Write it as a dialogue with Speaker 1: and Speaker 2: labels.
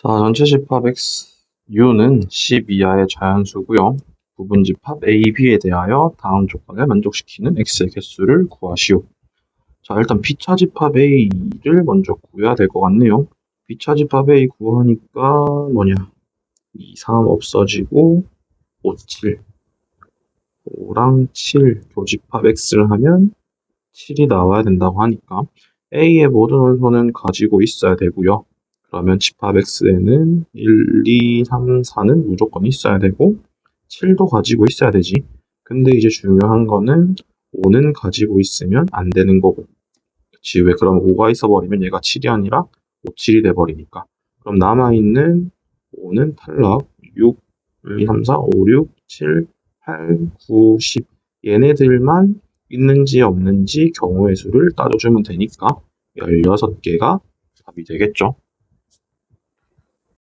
Speaker 1: 자, 전체 집합 x, u는 10 이하의 자연수고요. 부분 집합 a, b에 대하여 다음 조건을 만족시키는 x의 개수를 구하시오. 자, 일단 b차 집합 a를 먼저 구해야 될 것 같네요. b차 집합 a 구하니까 뭐냐? 2, 3 없어지고 5, 7. 5랑 7 교집합 x를 하면 7이 나와야 된다고 하니까 a의 모든 원소는 가지고 있어야 되고요. 그러면 집합 x에는 1, 2, 3, 4는 무조건 있어야 되고 7도 가지고 있어야 되지. 근데 이제 중요한 거는 5는 가지고 있으면 안 되는 거고. 그치, 왜 그럼 5가 있어버리면 얘가 7이 아니라 5, 7이 돼버리니까. 그럼 남아있는 5는 탈락. 6, 1, 2, 3, 4, 5, 6, 7, 8, 9, 10. 얘네들만 있는지 없는지 경우의 수를 따져주면 되니까 16개가 답이 되겠죠.